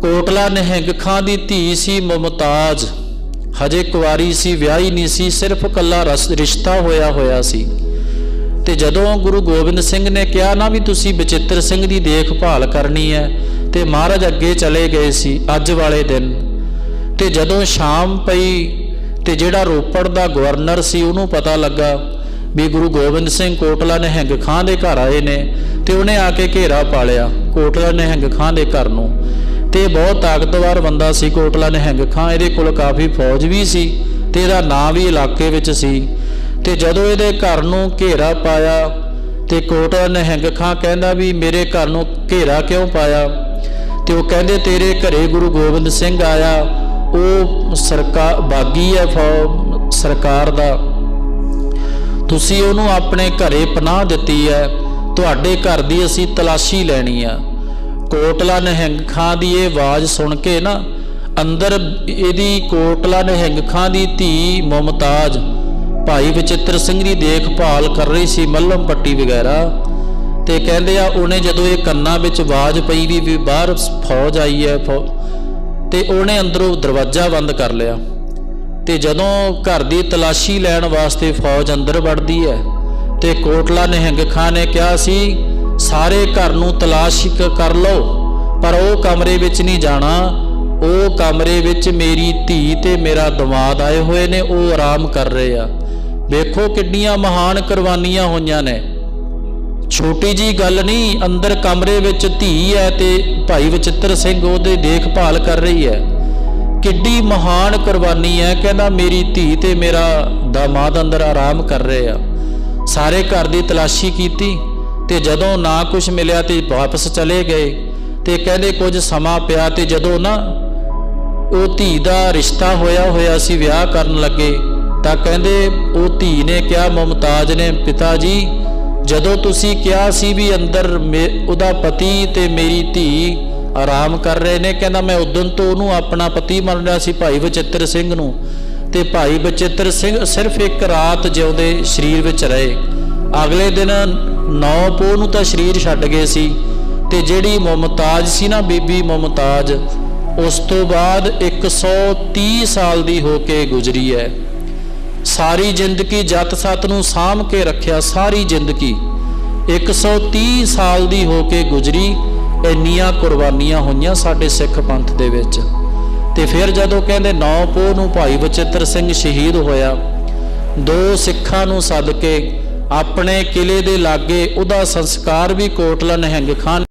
ਕੋਟਲਾ ਨਹਿੰਗ ਖਾਂ ਦੀ ਧੀ ਸੀ ਮੁਮਤਾਜ। ਹਜੇ ਕੁਵਾਰੀ ਸੀ, ਵਿਆਹੀ ਨਹੀਂ ਸੀ, ਸਿਰਫ ਕੱਲਾ ਰਸ- ਰਿਸ਼ਤਾ ਹੋਇਆ ਹੋਇਆ ਸੀ। ਤੇ ਜਦੋਂ ਗੁਰੂ ਗੋਬਿੰਦ ਸਿੰਘ ਨੇ ਕਿਹਾ, ਨਾ ਵੀ ਤੁਸੀਂ ਬਚਿੱਤਰ ਸਿੰਘ ਦੀ ਦੇਖਭਾਲ ਕਰਨੀ ਹੈ, ਤੇ ਮਹਾਰਾਜ ਅੱਗੇ ਚਲੇ ਗਏ ਸੀ, ਅੱਜ ਵਾਲੇ ਦਿਨ। ਤੇ ਜਦੋਂ ਸ਼ਾਮ ਪਈ, ਤੇ ਜਿਹੜਾ ਰੋਪੜ ਦਾ ਗਵਰਨਰ ਸੀ, ਉਹਨੂੰ ਪਤਾ ਲੱਗਾ ਵੀ ਗੁਰੂ ਗੋਬਿੰਦ ਸਿੰਘ ਕੋਟਲਾ ਨਹਿੰਗ ਖਾਂ ਦੇ ਘਰ ਆਏ ਨੇ, ਤੇ ਉਹਨੇ ਆ ਕੇ ਘੇਰਾ ਪਾ ਲਿਆ ਕੋਟਲਾ ਨਹਿੰਗ ਖਾਂ ਦੇ ਘਰ ਨੂੰ। ਤੇ ਇਹ ਬਹੁਤ ਤਾਕਤਵਰ ਬੰਦਾ ਸੀ, ਕੋਟਲਾ ਨਿਹੰਗ ਖਾਂ। ਇਹਦੇ ਕੋਲ ਕਾਫੀ ਫੌਜ ਵੀ ਸੀ ਤੇ ਇਹਦਾ ਨਾਂ ਵੀ ਇਲਾਕੇ ਵਿੱਚ ਸੀ। ਤੇ ਜਦੋਂ ਇਹਦੇ ਘਰ ਨੂੰ ਘੇਰਾ ਪਾਇਆ ਤੇ ਕੋਟਲਾ ਨਿਹੰਗ ਖਾਂ ਕਹਿੰਦਾ ਵੀ ਮੇਰੇ ਘਰ ਨੂੰ ਘੇਰਾ ਕਿਉਂ ਪਾਇਆ? ਤੇ ਉਹ ਕਹਿੰਦੇ, ਤੇਰੇ ਘਰੇ ਗੁਰੂ ਗੋਬਿੰਦ ਸਿੰਘ ਆਇਆ। ਉਹ ਸਰਕਾਰ ਬਾਗੀ ਹੈ ਫੌ- ਸਰਕਾਰ ਦਾ। ਤੁਸੀਂ ਉਹਨੂੰ ਆਪਣੇ ਘਰੇ ਪਨਾਹ ਦਿੱਤੀ ਹੈ। ਤੁਹਾਡੇ ਘਰ ਦੀ ਅਸੀਂ ਤਲਾਸ਼ੀ ਲੈਣੀ ਆ। ਕੋਟਲਾ ਨਹਿੰਗ ਖਾਂ ਦੀ ਇਹ ਆਵਾਜ਼ ਸੁਣ ਕੇ ਨਾ, ਅੰਦਰ ਇਹਦੀ ਕੋਟਲਾ ਨਹਿੰਗ ਖਾਂ ਦੀ ਧੀ ਮੁਮਤਾਜ ਭਾਈ ਵਿਚਿੱਤਰ ਸਿੰਘ ਦੀ ਦੇਖਭਾਲ ਕਰ ਰਹੀ ਸੀ ਮੱਲਮ ਪੱਟੀ ਵਗੈਰਾ ਤੇ ਕਹਿੰਦੇ ਆ, ਉਹਨੇ ਜਦੋਂ ਇਹ ਕੰਨਾਂ ਵਿੱਚ ਆਵਾਜ਼ ਪਈ ਵੀ ਵੀ ਬਾਹਰ ਫੌਜ ਆਈ ਹੈ, ਫੌ- ਤੇ ਉਹਨੇ ਅੰਦਰੋਂ ਦਰਵਾਜ਼ਾ ਬੰਦ ਕਰ ਲਿਆ ਤੇ ਜਦੋਂ ਘਰ ਦੀ ਤਲਾਸ਼ੀ ਲੈਣ ਵਾਸਤੇ ਫੌਜ ਅੰਦਰ ਵੜਦੀ ਹੈ ਤੇ ਕੋਟਲਾ ਨਿਹੰਗ ਖਾਂ ਨੇ ਕਿਹਾ ਸੀ ਸਾਰੇ ਘਰ ਨੂੰ ਤਲਾਸ਼ ਕਰ ਲਓ, ਪਰ ਉਹ ਕਮਰੇ ਵਿੱਚ ਨਹੀਂ ਜਾਣਾ। ਉਹ ਕਮਰੇ ਵਿੱਚ ਮੇਰੀ ਧੀ ਤੇ ਮੇਰਾ ਦਮਾਦ ਆਏ ਹੋਏ ਨੇ, ਉਹ ਆਰਾਮ ਕਰ ਰਹੇ ਆ। ਵੇਖੋ ਕਿੰਨੀਆਂ ਮਹਾਨ ਕੁਰਬਾਨੀਆਂ ਹੋਈਆਂ ਨੇ। ਛੋਟੀ ਜੀ ਗੱਲ ਨਹੀਂ, ਅੰਦਰ ਕਮਰੇ ਵਿੱਚ ਧੀ ਹੈ ਤੇ ਭਾਈ ਵਿਚਿੱਤਰ ਸਿੰਘ ਉਹਦੇ ਦੇਖਭਾਲ ਕਰ ਰਹੀ ਹੈ। ਕਿੱਡੀ ਮਹਾਨ ਕੁਰਬਾਨੀ ਹੈ, ਕਹਿੰਦਾ ਮੇਰੀ ਧੀ ਤੇ ਮੇਰਾ ਦਮਾਦ ਅੰਦਰ ਆਰਾਮ ਕਰ ਰਹੇ ਆ। ਸਾਰੇ ਘਰ ਦੀ ਤਲਾਸ਼ੀ ਕੀਤੀ। ਤੇ ਜਦੋਂ ਨਾ ਕੁਝ ਮਿਲਿਆ ਤੇ ਵਾਪਸ ਚਲੇ ਗਏ ਤੇ ਕਹਿੰਦੇ ਕੁਝ ਸਮਾਂ ਪਿਆ ਤੇ ਜਦੋਂ ਨਾ ਉਹ ਧੀ ਦਾ ਰਿਸ਼ਤਾ ਹੋਇਆ ਹੋਇਆ ਸੀ, ਵਿਆਹ ਕਰਨ ਲੱਗੇ, ਤਾਂ ਕਹਿੰਦੇ ਉਹ ਧੀ ਨੇ ਕਿਹਾ, ਮੁਮਤਾਜ ਨੇ ਪਿਤਾ ਜੀ ਜਦੋਂ ਤੁਸੀਂ ਕਿਹਾ ਸੀ ਵੀ ਅੰਦਰ ਮੇ- ਉਹਦਾ ਪਤੀ ਤੇ ਮੇਰੀ ਧੀ ਆਰਾਮ ਕਰ ਰਹੇ ਨੇ, ਕਹਿੰਦਾ ਮੈਂ ਉਦੋਂ ਤੋਂ ਉਹਨੂੰ ਆਪਣਾ ਪਤੀ ਮੰਨ ਰਿਹਾ ਸੀ, ਭਾਈ ਬਚਿੱਤਰ ਸਿੰਘ ਨੂੰ। ਤੇ ਭਾਈ ਬਚਿੱਤਰ ਸਿੰਘ ਸਿਰਫ ਇੱਕ ਰਾਤ ਜਿਉਂਦੇ ਸਰੀਰ ਵਿੱਚ ਰਹੇ। ਅਗਲੇ ਦਿਨ ਨੌ ਪੋਹ ਨੂੰ ਤਾਂ ਸਰੀਰ ਛੱਡ ਗਏ ਸੀ ਤੇ ਜਿਹੜੀ ਮੁਮਤਾਜ ਸੀ ਨਾ ਬੀਬੀ ਮੁਮਤਾਜ, ਉਸ ਤੋਂ ਬਾਅਦ 130 ਸਾਲ ਦੀ ਹੋ ਕੇ ਗੁਜ਼ਰੀ ਹੈ। ਸਾਰੀ ਜ਼ਿੰਦਗੀ ਜੱਤ ਸੱਤ ਨੂੰ ਸਾਂਭ ਕੇ ਰੱਖਿਆ ਸਾਰੀ ਜ਼ਿੰਦਗੀ। 130 ਸਾਲ ਦੀ ਹੋ ਕੇ ਗੁਜ਼ਰੀ, ਇੰਨੀਆਂ ਕੁਰਬਾਨੀਆਂ ਹੋਈਆਂ ਸਾਡੇ ਸਿੱਖ ਪੰਥ ਦੇ ਵਿੱਚ। ਤੇ ਫਿਰ ਜਦੋਂ ਕਹਿੰਦੇ ਨੌ ਪੋਹ ਨੂੰ ਭਾਈ ਬਚਿੱਤਰ ਸਿੰਘ ਸ਼ਹੀਦ ਹੋਇਆ, ਦੋ ਸਿੱਖਾਂ ਨੂੰ ਸੱਦ ਕੇ ਆਪਣੇ ਕਿਲੇ ਦੇ ਲਾਗੇ ਉਹਦਾ ਸੰਸਕਾਰ ਵੀ ਕੋਟਲਾ ਨਿਹੰਗ ਖਾਨ